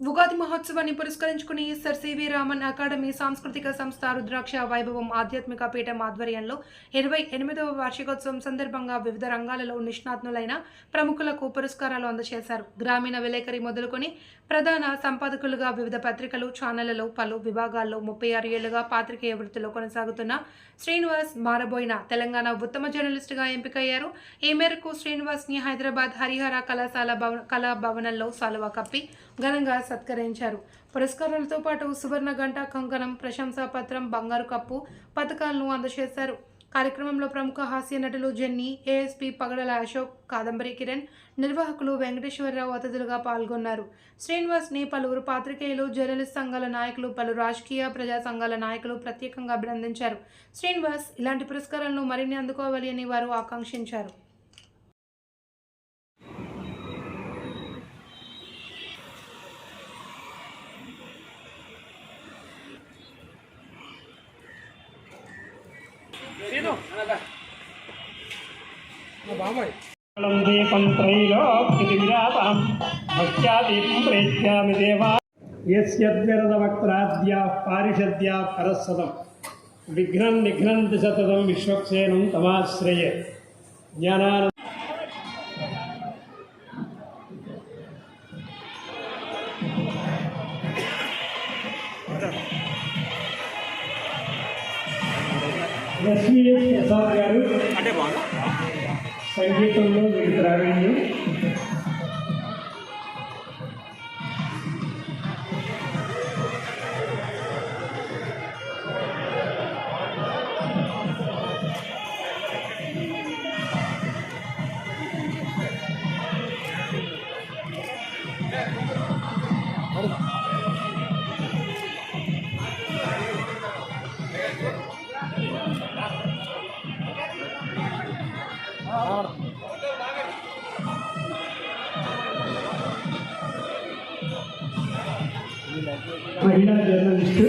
ఉగాది మహోత్సవాన్ని పురస్కరించుకుని sir C V Raman academy సాంస్కృతిక సంస్థ రుద్రాక్ష వైభవం ఆధ్యాత్మిక పీఠం ఆధ్వర్యంలో ఇరవై ఎనిమిదవ వార్షికోత్సవం సందర్భంగా వివిధ రంగాలలో నిష్ణాతులైన ప్రముఖులకు పురస్కారాలు అందజేశారు. గ్రామీణ విలేకరి మొదలుకొని ప్రధాన సంపాదకులుగా వివిధ పత్రికలు ఛానళ్ళలో పలు విభాగాల్లో ముప్పై ఆరు ఏళ్ళుగా పాత్రికేయ వృత్తిలో కొనసాగుతున్న శ్రీనివాస్ మారబోయిన తెలంగాణ ఉత్తమ జర్నలిస్టుగా ఎంపికయ్యారు. ఈ మేరకు శ్రీనివాస్ని హైదరాబాద్ హరిహర కళాశాల భవ కళా భవనంలో సాలువా కప్పి ఘనంగా సత్కరించారు. పురస్కారాలతో పాటు సువర్ణ గంట కంకణం ప్రశంసా పత్రం బంగారు కప్పు పథకాలను అందజేశారు. కార్యక్రమంలో ప్రముఖ హాస్య నటులు జెన్నీ ఏఎస్పీ పగడల అశోక్ కాదంబరి కిరణ్ నిర్వాహకులు వెంకటేశ్వరరావు అతిథులుగా పాల్గొన్నారు. శ్రీనివాస్ని పలువురు పాత్రికేయులు జర్నలిస్ట్ సంఘాల నాయకులు పలు రాజకీయ ప్రజా సంఘాల నాయకులు ప్రత్యేకంగా అభినందించారు. శ్రీనివాస్ ఇలాంటి పురస్కారాలను మరిన్ని అందుకోవాలి అని వారు ఆకాంక్షించారు. దీపం త్రైలోకిరాపరం భక్త్యాదీపం ప్రేత్యామి దేవా యస్యద్విరదవక్త్రాద్యా పారిషద్యా పరస్సదం. విఘ్నం నిఘ్నంతి సతతం విశ్వక్సేనం తమాశ్రయే. జ్ఞానాన ఎస్విఎస్ ప్రసాద్ గారు. సంగీతంలో మీకు ప్రావీణ్యం మహిళా జర్నలిస్టు